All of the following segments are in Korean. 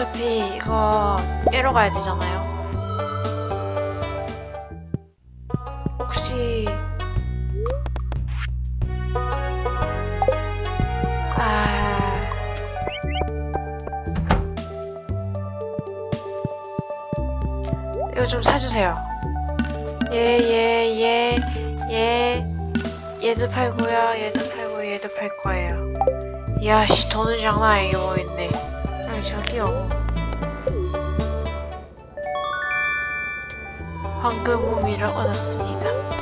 어차피 이거 깨러 가야 되잖아요. 혹시 아 이거 좀 사주세요. 예, 예, 예, 예. 얘도 팔고요. 얘도 팔고 얘도 팔 거예요. 이야, 씨, 돈은 장난 아니게 보이네. 아, 저기요. 황금 호미를 얻었습니다.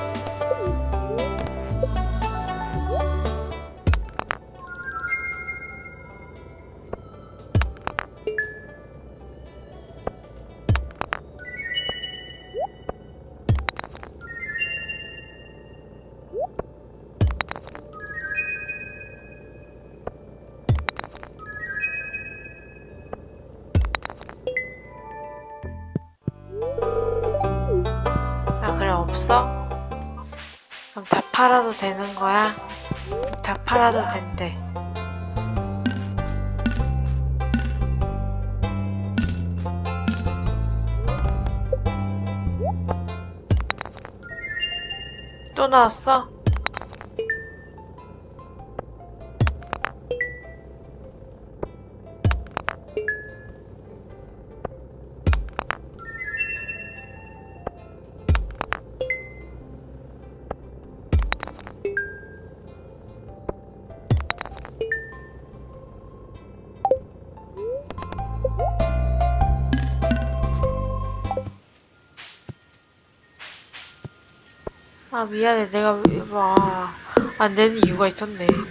되는 거야? 다 팔아도 된대. 또 나왔어? 아, 미안해. 내가, 왜- 와, 안 되는 이유가 있었네.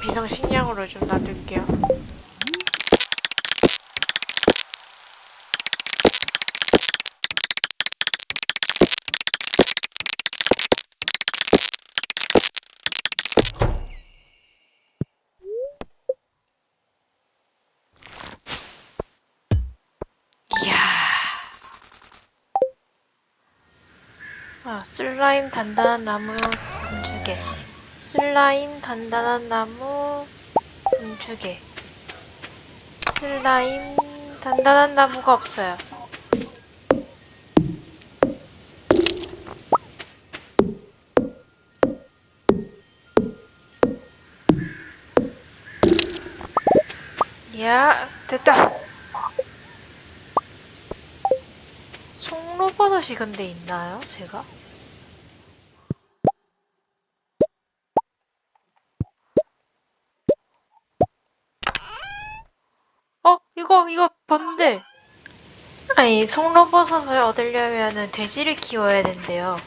비상식량으로 좀 놔둘게요. 아, 슬라임 단단한 나무 금주개. 슬라임 단단한 나무 금주개. 슬라임 단단한 나무가 없어요. 야, 됐다. 송로버섯이 근데 있나요? 제가? 어? 이거 이거 뭔데? 아니 송로버섯을 얻으려면은 돼지를 키워야 된대요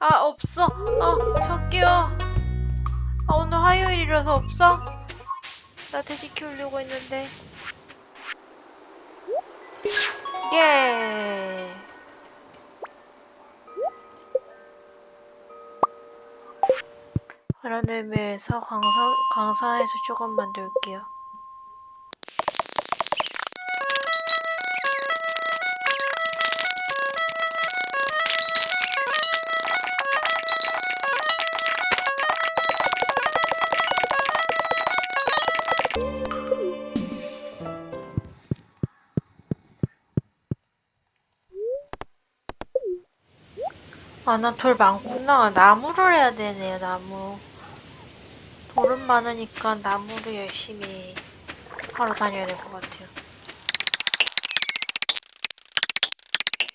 아 없어 아 저기요 아 오늘 화요일이라서 없어? 나 돼지 키우려고 했는데 예. 그런 의미에서 강사, 강산에서 조금 만들게요. 아, 나 돌 많구나. 나무를 해야 되네요, 나무. 돌은 많으니까 나무를 열심히 하러 다녀야 될 것 같아요.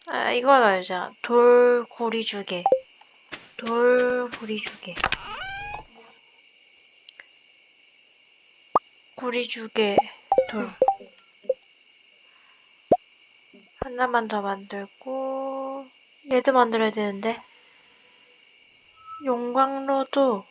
아, 이건 알자. 돌고리 주개. 돌고리 주개. 고리 주개, 돌. 하나만 더 만들고 얘도 만들어야 되는데 용광로도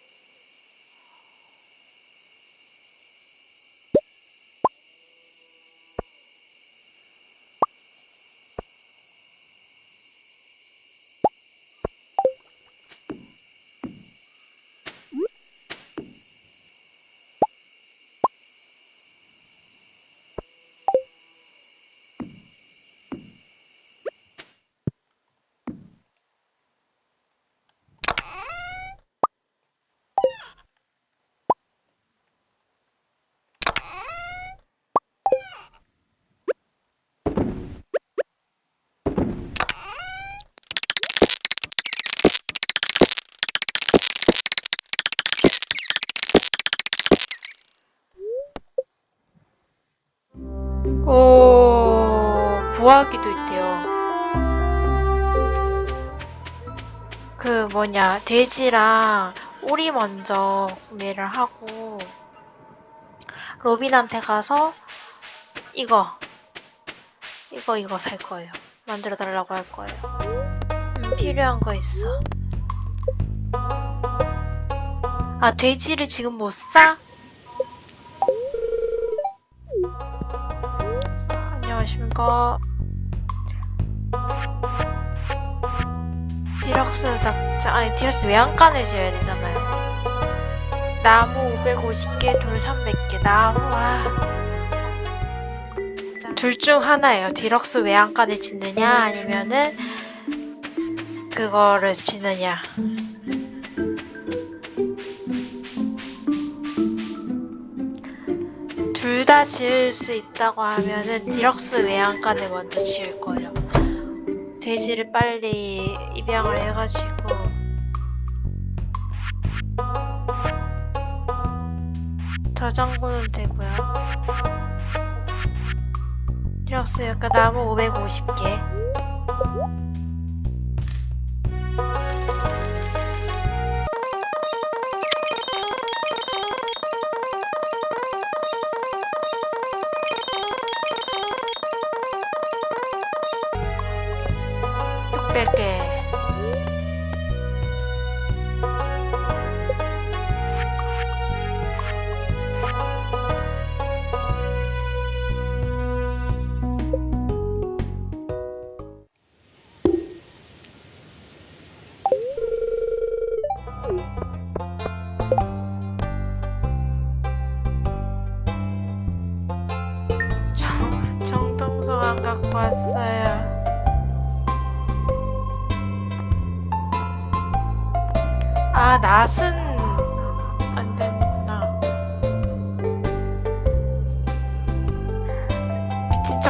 뭐냐 돼지랑 오리 먼저 구매를 하고 로빈한테 가서 이거 이거 이거 살 거예요. 만들어 달라고 할 거예요. 음, 필요한 거 있어. 아 돼지를 지금 못 사? 안녕하십니까. 디럭스 작자 아니 디럭스 외양간을 지어야 되잖아요. 나무 550개, 돌 300개, 나무 와 둘 중 하나예요. 디럭스 외양간을 짓느냐 아니면은 그거를 짓느냐. 둘 다 지을 수 있다고 하면은 디럭스 외양간을 먼저 지을 거예요. 돼지를 빨리 입양을 해가지고 저장고는 되고요. 디럭스 약간 나무 550개. Okay.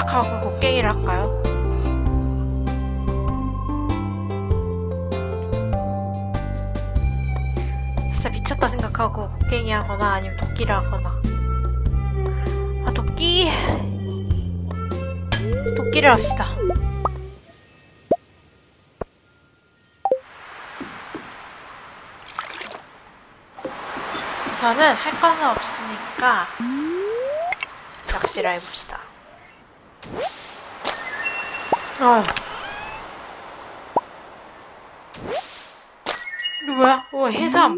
척하고 곡괭이를 할까요? 진짜 미쳤다 생각하고 곡괭이 하거나 아니면 도끼를 하거나. 아, 도끼. 도끼를 합시다. 우선은 할 거는 없으니까 낚시를 해봅시다. 어. 이거 뭐야? 오, 해삼.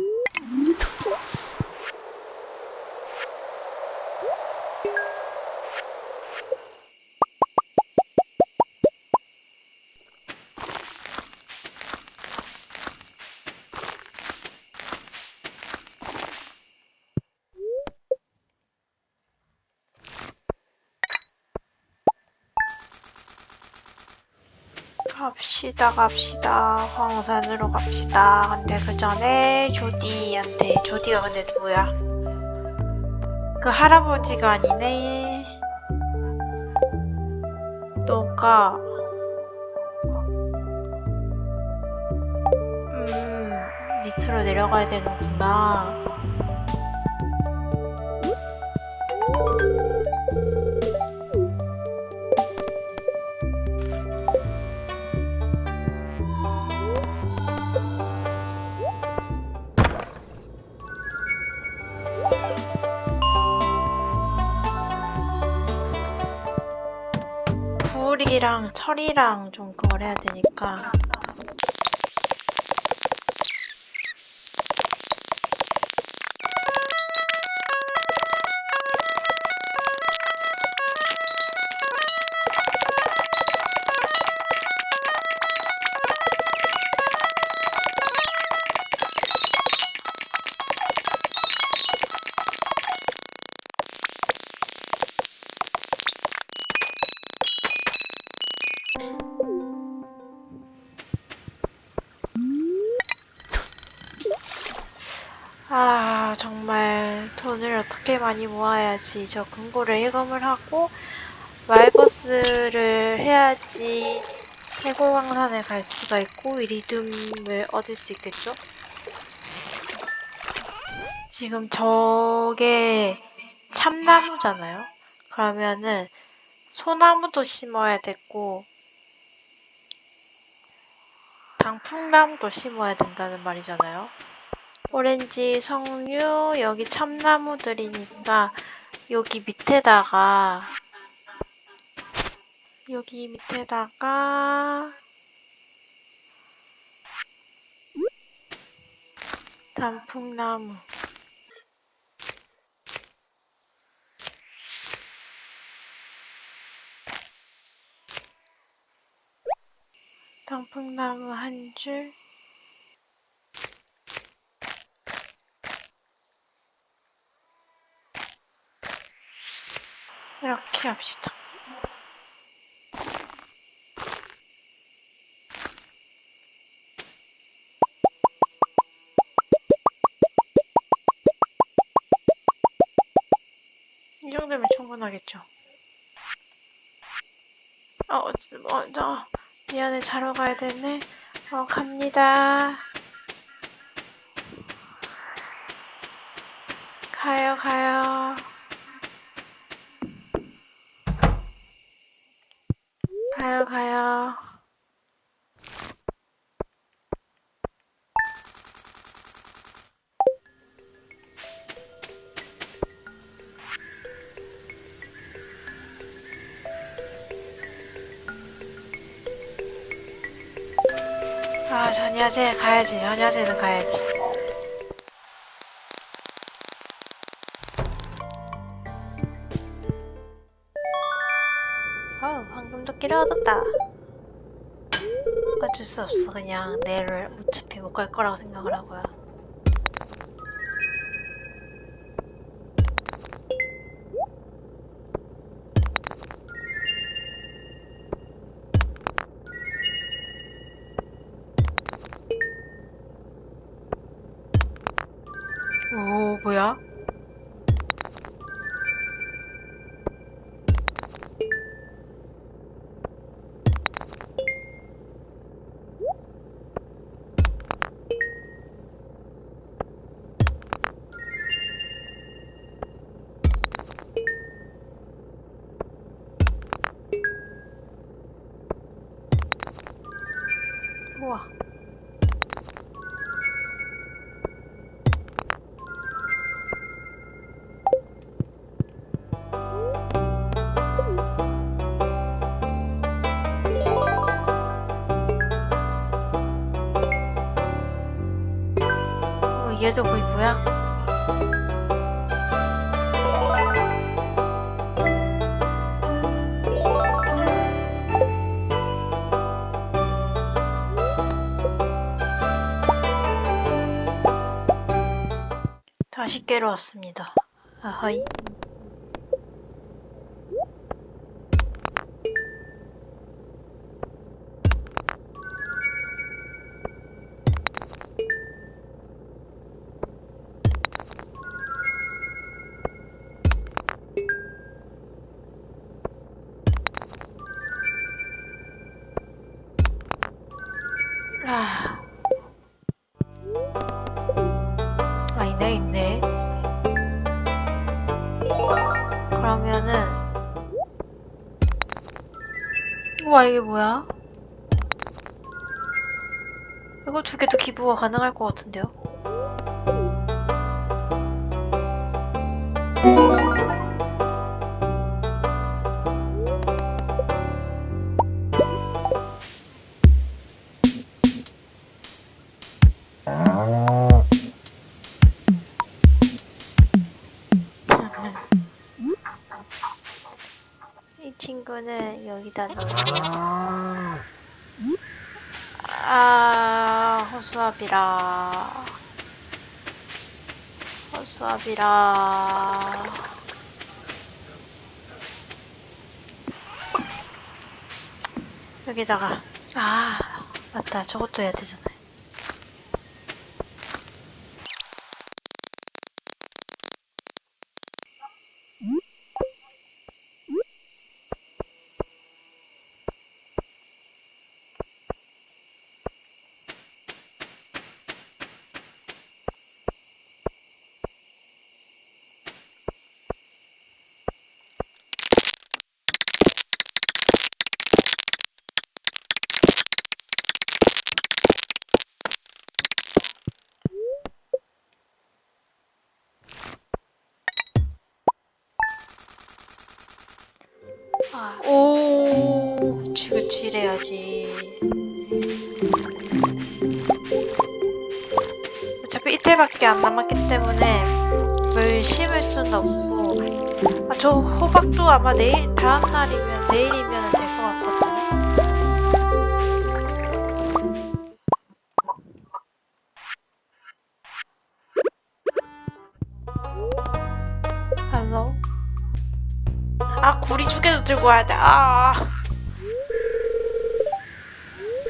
갑시다, 갑시다. 황산으로 갑시다. 근데 그 전에 조디한테, 조디가 근데 누구야? 그 할아버지가 아니네. 너가, 음, 밑으로 내려가야 되는구나. 철이랑 좀 그걸 해야 되니까. 어떻게 많이 모아야지. 저 금고를 해금을 하고 말버스를 해야지 해골광산에 갈 수가 있고 이리듐을 얻을 수 있겠죠? 지금 저게 참나무잖아요. 그러면은 소나무도 심어야 됐고 당풍나무도 심어야 된다는 말이잖아요. 오렌지, 석류, 여기 참나무들이니까 여기 밑에다가 여기 밑에다가 단풍나무. 단풍나무 한 줄, 이렇게 합시다. 이 정도면 충분하겠죠. 어, 어, 어, 저, 미안해, 자러 가야 되네. 어, 갑니다. 가요. 가요, 아, 전야제 가야지. 전야제는 가야지. 어우, 방금 도끼를 얻었다. 어쩔 수 없어. 그냥 내일을 어차피 못 갈 거라고 생각을 하고요. 뭐야? 거의 뭐야? 다시 깨러 왔습니다. 아하이. 우와 이게 뭐야? 이거 두 개도 기부가 가능할 것 같은데요? 아 친구는 여기다 넣을게요. 아, 허수아비라. 허수아비라. 여기다가, 아, 맞다. 저것도 해야 되잖아 오, 그치, 그치, 이래야지. 어차피 이틀밖에 안 남았기 때문에 뭘 심을 수는 없고. 아, 저 호박도 아마 내일, 다음 날이면, 내일이면 들고 와야 돼. 아.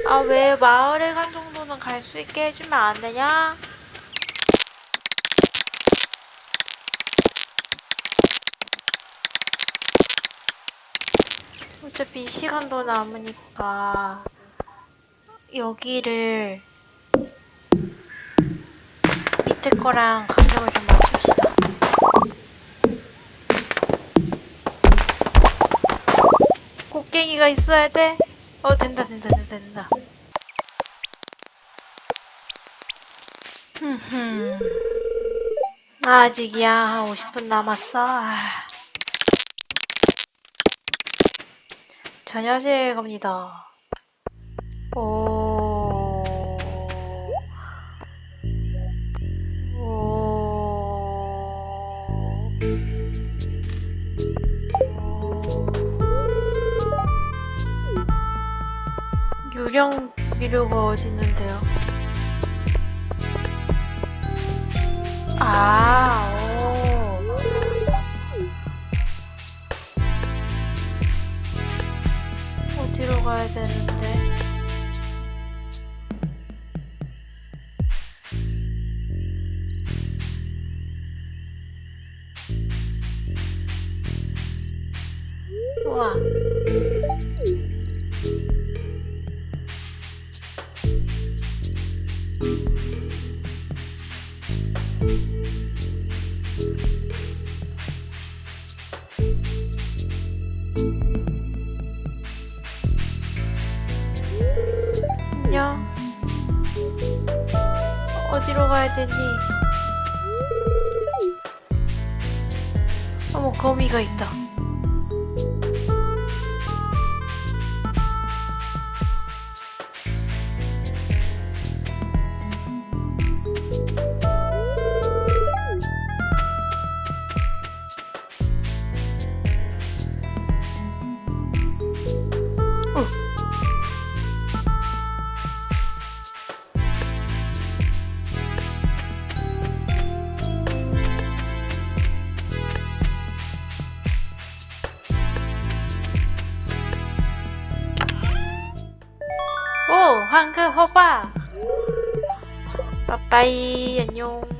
아, 왜 마을에 간 정도는 갈 수 있게 해주면 안 되냐? 어차피 시간도 남으니까 여기를 밑에 거랑 간격을 좀 맞춥 곡괭이가 있어야 돼. 어 된다 된다 된다 된다. 아직이야 한 50분 남았어. 아. 저녁에 갑니다. 유령 비료가 어디 있는데요? 아, 오. 어디로 가야 되는데? 어디로 가야 되니? 어머, 거미가 있다. 황금 호박. 빠빠이, 안녕. 네.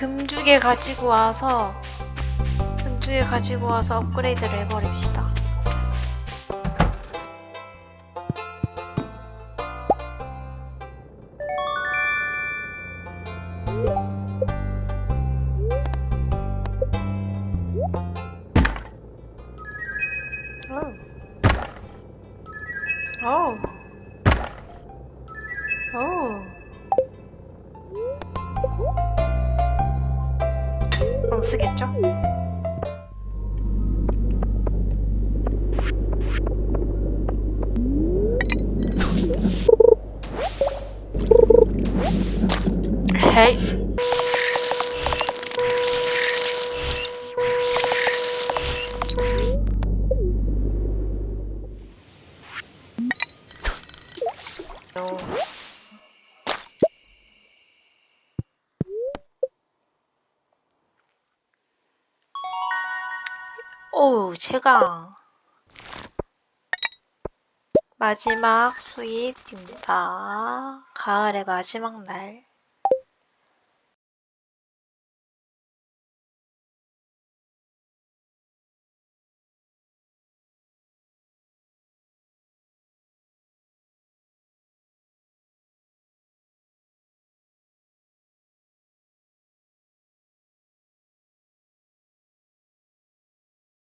금주개 가지고 와서 금주개 가지고 와서 업그레이드를 해버립시다. 오, 제가 마지막 수입입니다. 가을의 마지막 날.